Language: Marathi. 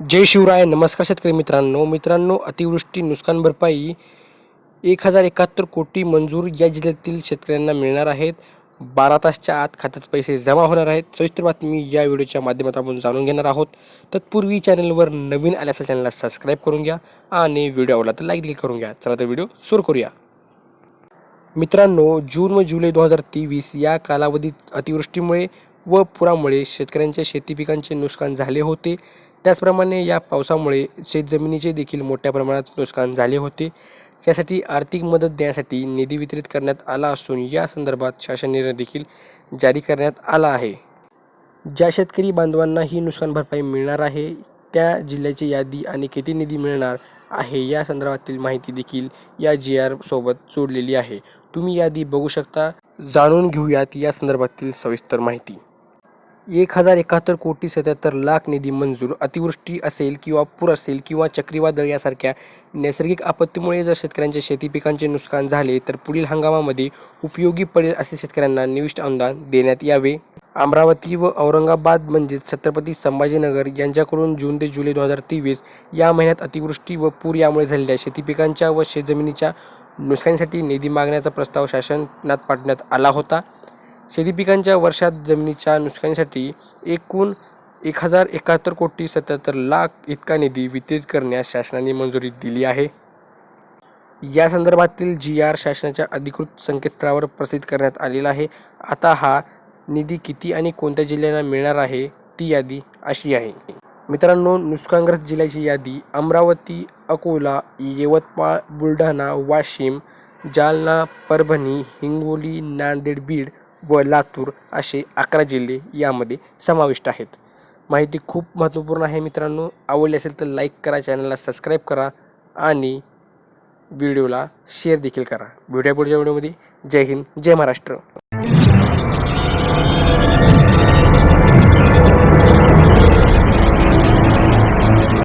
जय शिवराय नमस्कार शेतकरी मित्रांनो. मित्रांनो अतिवृष्टी नुकसान भरपाई एक हजार एकाहत्तर कोटी मंजूर या जिल्ह्यातील शेतकऱ्यांना मिळणार आहेत. बारा तासच्या आत खात्यात पैसे जमा होणार आहेत. सविस्तर बातमी या व्हिडिओच्या माध्यमातून आपण जाणून घेणार आहोत. तत्पूर्वी चॅनलवर नवीन आल्या असेल चॅनलला सबस्क्राईब करून घ्या आणि व्हिडिओ आवडला तर लाईक देखील करून घ्या. चला तर व्हिडिओ सुरू करूया. मित्रांनो जून व जुलै दोन हजार तेवीस या कालावधीत अतिवृष्टीमुळे व पुरामुळे शेतकऱ्यांच्या शेती पिकांचे नुकसान झाले होते. त्याचप्रमाणे या पावसामुळे शेतजमिनीचे देखील मोठ्या प्रमाणात नुकसान झाले होते. त्यासाठी आर्थिक मदत देण्यासाठी निधी वितरित करण्यात आला असून या संदर्भात शासन निर्णय देखील जारी करण्यात आला आहे. ज्या शेतकरी बांधवांना ही नुकसान भरपाई मिळणार आहे त्या जिल्ह्याची यादी आणि किती निधी मिळणार आहे या संदर्भातील माहिती देखील या जी आर सोबत जोडलेली आहे. तुम्ही यादी बघू शकता. जाणून घेऊयात या संदर्भातील सविस्तर माहिती. एक हजार एकाहत्तर कोटी सत्याहत्तर लाख निधी मंजूर अतिवृष्टी असेल किंवा पूर असेल किंवा चक्रीवादळ यासारख्या नैसर्गिक आपत्तीमुळे जर शेतकऱ्यांच्या शेती पिकांचे नुकसान झाले तर पुढील हंगामामध्ये उपयोगी पडेल असे शेतकऱ्यांना निविष्ट अनुदान देण्यात यावे. अमरावती व औरंगाबाद म्हणजेच छत्रपती संभाजीनगर यांच्याकडून जून ते जुलै दोन हजार तेवीस या महिन्यात अतिवृष्टी व पूर यामुळे झालेल्या शेती पिकांच्या व शेतजमिनीच्या नुकसानीसाठी निधी मागण्याचा प्रस्ताव शासनात पाठवण्यात आला होता. शेती पिकांच्या वर्षात जमिनीच्या नुकसानीसाठी एकूण एक हजार एकाहत्तर कोटी सत्याहत्तर लाख इतका निधी वितरित करण्यास शासनाने मंजुरी दिली आहे. या संदर्भातील जी आर शासनाच्या अधिकृत संकेतस्थळावर प्रसिद्ध करण्यात आलेला आहे. आता हा निधी किती आणि कोणत्या जिल्ह्यांना मिळणार आहे ती यादी अशी आहे. मित्रांनो नुकसानग्रस्त जिल्ह्याची यादी अमरावती अकोला यवतमाळ बुलढाणा वाशिम जालना परभणी हिंगोली नांदेड बीड व लातूर असे अकरा जिल्हे यामध्ये समाविष्ट आहेत. माहिती खूप महत्त्वपूर्ण आहे मित्रांनो. आवडली असेल तर लाईक करा चॅनलला सबस्क्राईब करा आणि व्हिडिओला शेअर देखील करा. व्हिडिओ पुढच्या व्हिडिओमध्ये जय हिंद जय महाराष्ट्र.